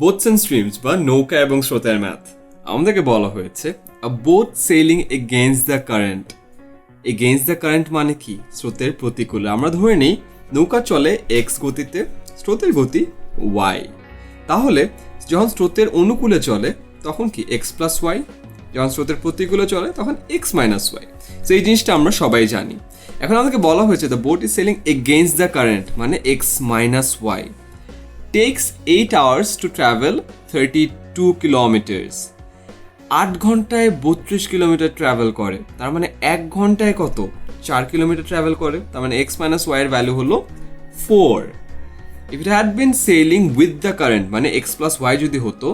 Boats and streams বা নৌকা এবং স্রোতের ম্যাথ। আমাদেরকে বলা হয়েছে a boat sailing against the current against the current মানে কি? স্রোতের প্রতিকূলে। আমরা ধরে নিই, নৌকা চলে এক্স গতিতে, স্রোতের গতি ওয়াই তাহলে, যখন স্রোতের অনুকূলে চলে, তখন কি এক্স প্লাস ওয়াই যখন স্রোতের প্রতিকূলে চলে, তখন এক্স মাইনাস ওয়াই তো এই জিনিসটা আমরা সবাই জানি। এখন আমাদেরকে বলা হয়েছে the boat is sailing against the current মানে x minus y takes eight hours to travel thirty two kilometres আট ঘন্টায় বত্রিশ কিলোমিটার ট্রাভেল করে। তার মানে এক ঘন্টায় কত? চার কিলোমিটার ট্রাভেল করে। তার মানে এক্স মাইনাস ওয়াইয়ের ভ্যালু হলো four if it had been sailing with the current মানে এক্স প্লাস ওয়াই যদি হতো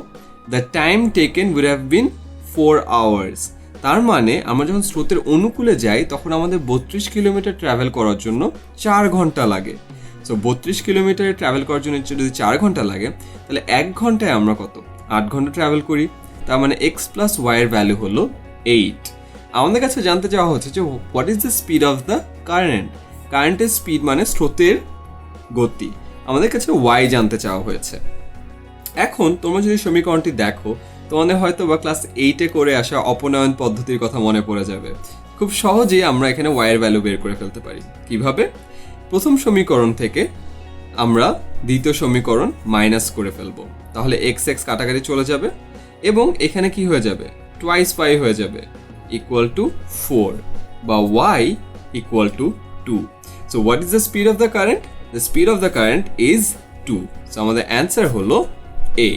the time taken would have been four hours তার মানে আমরা যখন স্রোতের অনুকূলে যাই, তখন আমাদের বত্রিশ কিলোমিটার ট্রাভেল করার জন্য চার ঘণ্টা লাগে। সো বত্রিশ কিলোমিটার ট্রাভেল করার জন্য যদি চার ঘণ্টা লাগে, তাহলে এক ঘন্টায় আমরা কত? আট ঘণ্টা ট্রাভেল করি, তার মানে এক্স প্লাস ওয়াইয়ের ভ্যালু হলো এইট আমাদের কাছে জানতে চাওয়া হচ্ছে যে what is the speed of the current কারেন্টের স্পিড মানে স্রোতের গতি। আমাদের কাছে ওয়াই জানতে চাওয়া হয়েছে। এখন, তোমরা যদি সমীকরণটি দেখো, তোমাদের হয়তো বা ক্লাস এইটে করে আসা অপনয়ন পদ্ধতির কথা মনে পড়ে যাবে। খুব সহজেই আমরা এখানে ওয়াইয়ের ভ্যালু বের করে ফেলতে পারি। কীভাবে? প্রথম সমীকরণ থেকে আমরা দ্বিতীয় সমীকরণ মাইনাস করে ফেলব। তাহলে এক্স এক্স কাটাকাটি চলে যাবে এবং এখানে কি হয়ে যাবে? টোয়াইস ফাই হয়ে যাবে ইকুয়াল টু ফোর বা y equal to two so what is the speed of the current the speed of the current is two so আমাদের অ্যান্সার হলো এ